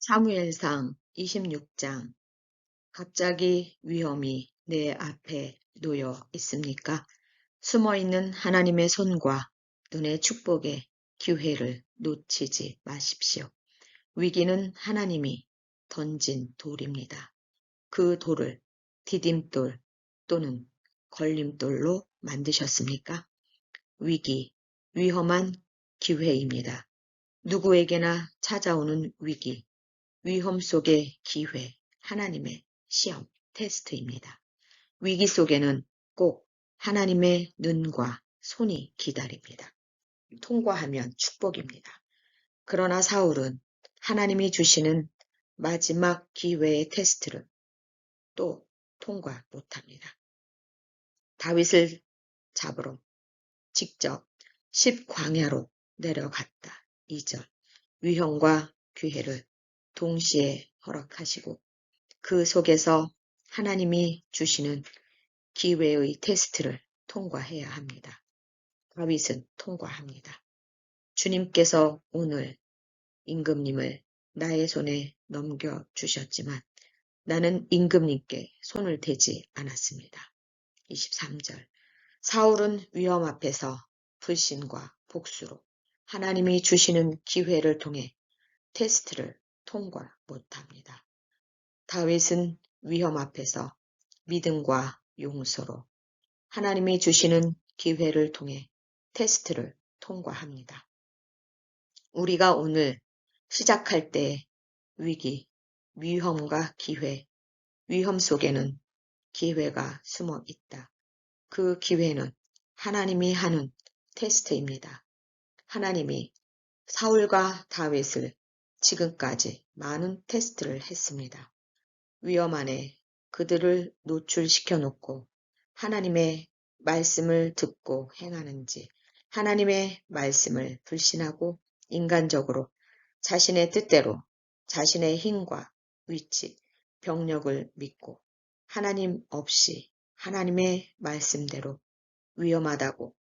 사무엘상 26장 갑자기 위험이 내 앞에 놓여 있습니까? 숨어있는 하나님의 손과 눈의 축복의 기회를 놓치지 마십시오. 위기는 하나님이 던진 돌입니다. 그 돌을 디딤돌 또는 걸림돌로 만드셨습니까? 위기, 위험한 기회입니다. 누구에게나 찾아오는 위기, 위험 속의 기회, 하나님의 시험, 테스트입니다. 위기 속에는 꼭 하나님의 눈과 손이 기다립니다. 통과하면 축복입니다. 그러나 사울은 하나님이 주시는 마지막 기회의 테스트를 또 통과 못합니다. 다윗을 잡으러 직접 십광야로 내려갔다. 2절 위험과 기회를 동시에 허락하시고 그 속에서 하나님이 주시는 기회의 테스트를 통과해야 합니다. 다윗은 통과합니다. 주님께서 오늘 임금님을 나의 손에 넘겨 주셨지만 나는 임금님께 손을 대지 않았습니다. 23절 사울은 위험 앞에서 불신과 복수로 하나님이 주시는 기회를 통해 테스트를 통과 못합니다. 다윗은 위험 앞에서 믿음과 용서로 하나님이 주시는 기회를 통해 테스트를 통과합니다. 우리가 오늘 시작할 때 위기, 위험과 기회, 위험 속에는 기회가 숨어 있다. 그 기회는 하나님이 하는 테스트입니다. 하나님이 사울과 다윗을 지금까지 많은 테스트를 했습니다. 위험 안에 그들을 노출시켜 놓고 하나님의 말씀을 듣고 행하는지 하나님의 말씀을 불신하고 인간적으로 자신의 뜻대로 자신의 힘과 위치, 병력을 믿고 하나님 없이 하나님의 말씀대로 위험하다고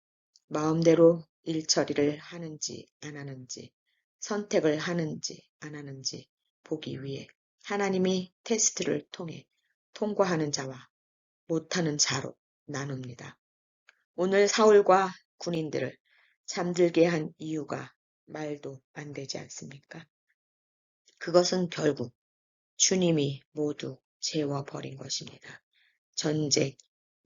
마음대로 일처리를 하는지 안 하는지 선택을 하는지 안 하는지 보기 위해 하나님이 테스트를 통해 통과하는 자와 못하는 자로 나눕니다. 오늘 사울과 군인들을 잠들게 한 이유가 말도 안 되지 않습니까? 그것은 결국 주님이 모두 재워버린 것입니다. 전쟁,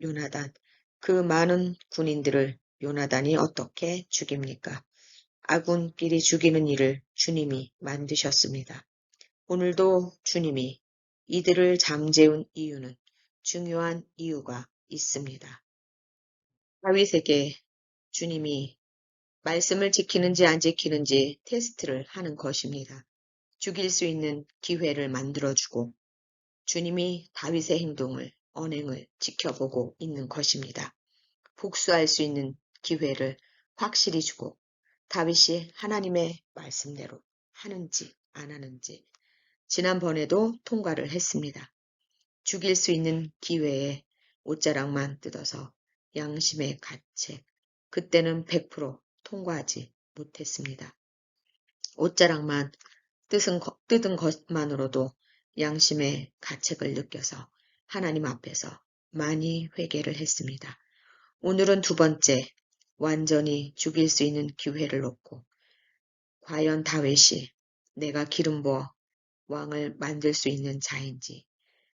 요나단, 그 많은 군인들을 요나단이 어떻게 죽입니까? 아군끼리 죽이는 일을 주님이 만드셨습니다. 오늘도 주님이 이들을 잠재운 이유는 중요한 이유가 있습니다. 다윗에게 주님이 말씀을 지키는지 안 지키는지 테스트를 하는 것입니다. 죽일 수 있는 기회를 만들어주고 주님이 다윗의 행동을 언행을 지켜보고 있는 것입니다. 복수할 수 있는 기회를 확실히 주고 다윗이 하나님의 말씀대로 하는지 안 하는지 지난번에도 통과를 했습니다. 죽일 수 있는 기회에 옷자락만 뜯어서 양심의 가책 그때는 100% 통과하지 못했습니다. 옷자락만 뜯은, 뜯은 것만으로도 양심의 가책을 느껴서 하나님 앞에서 많이 회개를 했습니다. 오늘은 두 번째 완전히 죽일 수 있는 기회를 놓고 과연 다윗이 내가 기름 부어 왕을 만들 수 있는 자인지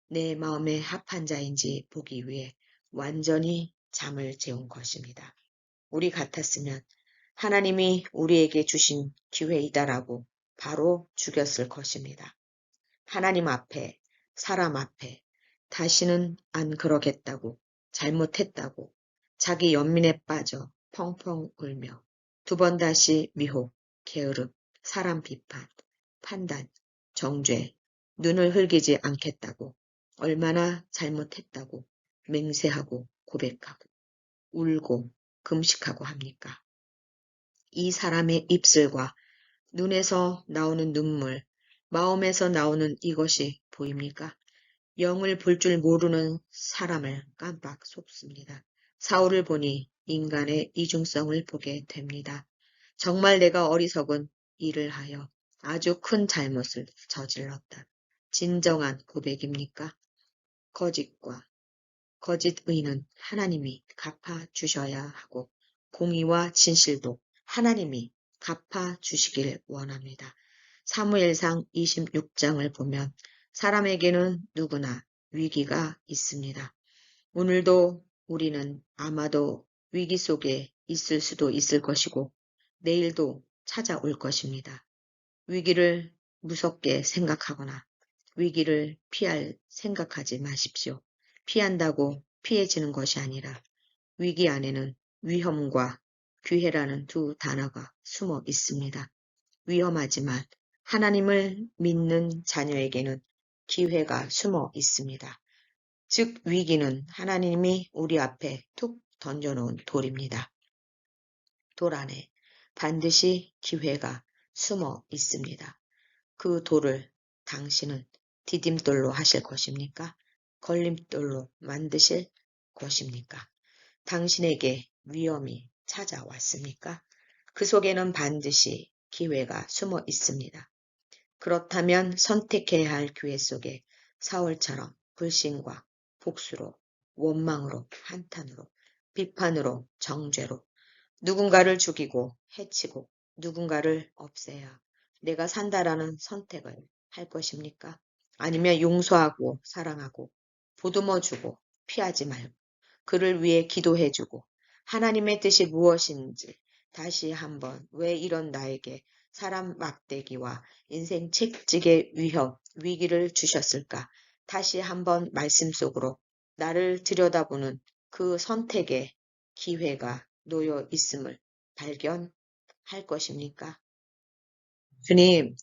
내 마음에 합한 자인지 보기 위해 완전히 잠을 재운 것입니다. 우리 같았으면 하나님이 우리에게 주신 기회이다라고 바로 죽였을 것입니다. 하나님 앞에, 사람 앞에 다시는 안 그러겠다고, 잘못했다고, 자기 연민에 빠져 펑펑 울며 두 번 다시 미혹, 게으름, 사람 비판, 판단, 정죄, 눈을 흘기지 않겠다고 얼마나 잘못했다고 맹세하고 고백하고 울고 금식하고 합니까? 이 사람의 입술과 눈에서 나오는 눈물, 마음에서 나오는 이것이 보입니까? 영을 볼 줄 모르는 사람을 깜빡 속습니다. 사울을 보니 인간의 이중성을 보게 됩니다. 정말 내가 어리석은 일을 하여 아주 큰 잘못을 저질렀다. 진정한 고백입니까? 거짓과 거짓 의는 하나님이 갚아 주셔야 하고 공의와 진실도 하나님이 갚아 주시길 원합니다. 사무엘상 26장을 보면 사람에게는 누구나 위기가 있습니다. 오늘도 우리는 아마도 위기 속에 있을 수도 있을 것이고 내일도 찾아올 것입니다. 위기를 무섭게 생각하거나 위기를 피할 생각하지 마십시오. 피한다고 피해지는 것이 아니라 위기 안에는 위험과 기회라는 두 단어가 숨어 있습니다. 위험하지만 하나님을 믿는 자녀에게는 기회가 숨어 있습니다. 즉 위기는 하나님이 우리 앞에 툭 던져놓은 돌입니다. 돌 안에 반드시 기회가 숨어 있습니다. 그 돌을 당신은 디딤돌로 하실 것입니까? 걸림돌로 만드실 것입니까? 당신에게 위험이 찾아왔습니까? 그 속에는 반드시 기회가 숨어 있습니다. 그렇다면 선택해야 할 기회 속에 사울처럼 불신과 복수로 원망으로 한탄으로 비판으로 정죄로 누군가를 죽이고 해치고 누군가를 없애야 내가 산다라는 선택을 할 것입니까? 아니면 용서하고 사랑하고 보듬어주고 피하지 말고 그를 위해 기도해주고 하나님의 뜻이 무엇인지 다시 한번 왜 이런 나에게 사람 막대기와 인생 책찍의 위험, 위기를 주셨을까? 다시 한번 말씀 속으로 나를 들여다보는 그 선택의 기회가 놓여 있음을 발견할 것입니까? 주님,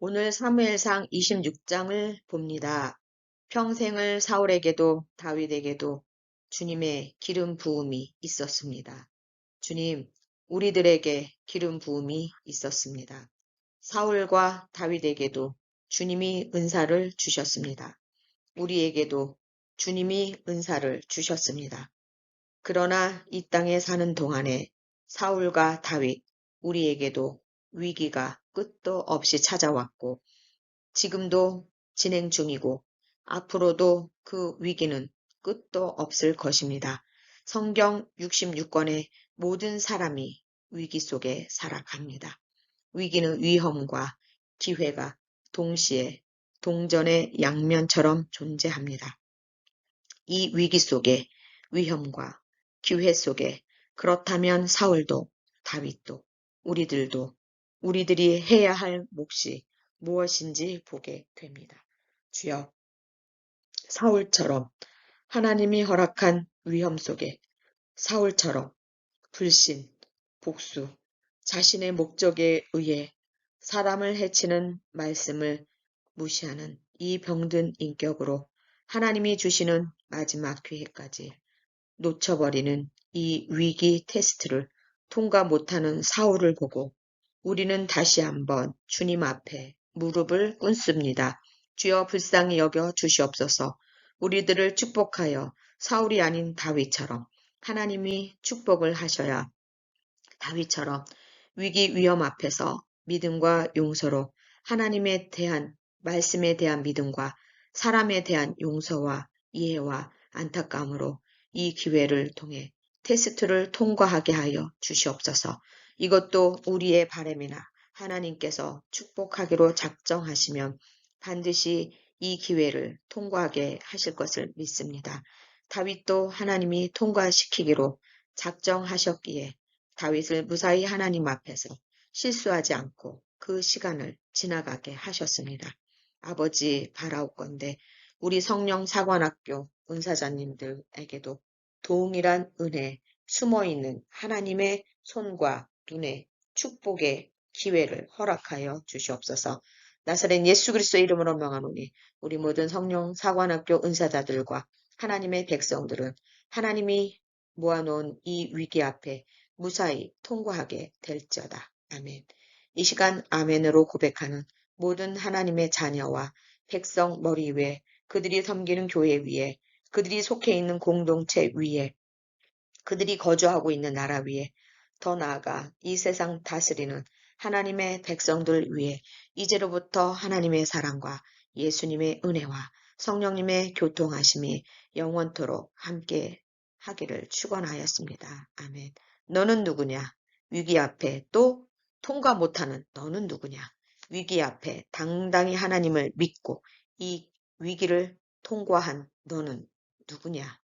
오늘 사무엘상 26장을 봅니다. 평생을 사울에게도 다윗에게도 주님의 기름 부음이 있었습니다. 주님, 우리들에게 기름 부음이 있었습니다. 사울과 다윗에게도 주님이 은사를 주셨습니다. 우리에게도 주님이 은사를 주셨습니다. 그러나 이 땅에 사는 동안에 사울과 다윗, 우리에게도 위기가 끝도 없이 찾아왔고, 지금도 진행 중이고, 앞으로도 그 위기는 끝도 없을 것입니다. 성경 66권의 모든 사람이 위기 속에 살아갑니다. 위기는 위험과 기회가 동시에 동전의 양면처럼 존재합니다. 이 위기 속에 위험과 기회 속에 그렇다면 사울도 다윗도 우리들도 우리들이 해야 할 몫이 무엇인지 보게 됩니다. 주여 사울처럼 하나님이 허락한 위험 속에 사울처럼 불신, 복수, 자신의 목적에 의해 사람을 해치는 말씀을 무시하는 이 병든 인격으로 하나님이 주시는 마지막 기회까지 놓쳐버리는 이 위기 테스트를 통과 못하는 사울을 보고 우리는 다시 한번 주님 앞에 무릎을 꿇습니다. 주여 불쌍히 여겨 주시옵소서 우리들을 축복하여 사울이 아닌 다윗처럼 하나님이 축복을 하셔야 다윗처럼 위기 위험 앞에서 믿음과 용서로 하나님에 대한 말씀에 대한 믿음과 사람에 대한 용서와 이해와 안타까움으로 이 기회를 통해 테스트를 통과하게 하여 주시옵소서. 이것도 우리의 바램이나 하나님께서 축복하기로 작정하시면 반드시 이 기회를 통과하게 하실 것을 믿습니다. 다윗도 하나님이 통과시키기로 작정하셨기에 다윗을 무사히 하나님 앞에서 실수하지 않고 그 시간을 지나가게 하셨습니다. 아버지 바라옵건대 우리 성령 사관학교 은사자님들에게도 도움이란 은혜 숨어있는 하나님의 손과 눈에 축복의 기회를 허락하여 주시옵소서. 나사렛 예수 그리스도 이름으로 명하노니 우리 모든 성령 사관학교 은사자들과 하나님의 백성들은 하나님이 모아놓은 이 위기 앞에 무사히 통과하게 될지어다. 아멘. 이 시간 아멘으로 고백하는 모든 하나님의 자녀와 백성 머리 위에 그들이 섬기는 교회 위에 그들이 속해 있는 공동체 위에 그들이 거주하고 있는 나라 위에 더 나아가 이 세상 다스리는 하나님의 백성들 위해 이제로부터 하나님의 사랑과 예수님의 은혜와 성령님의 교통하심이 영원토록 함께 하기를 축원하였습니다. 아멘. 너는 누구냐? 위기 앞에 또 통과 못하는 너는 누구냐? 위기 앞에 당당히 하나님을 믿고 이 위기를 통과한 너는 누구냐?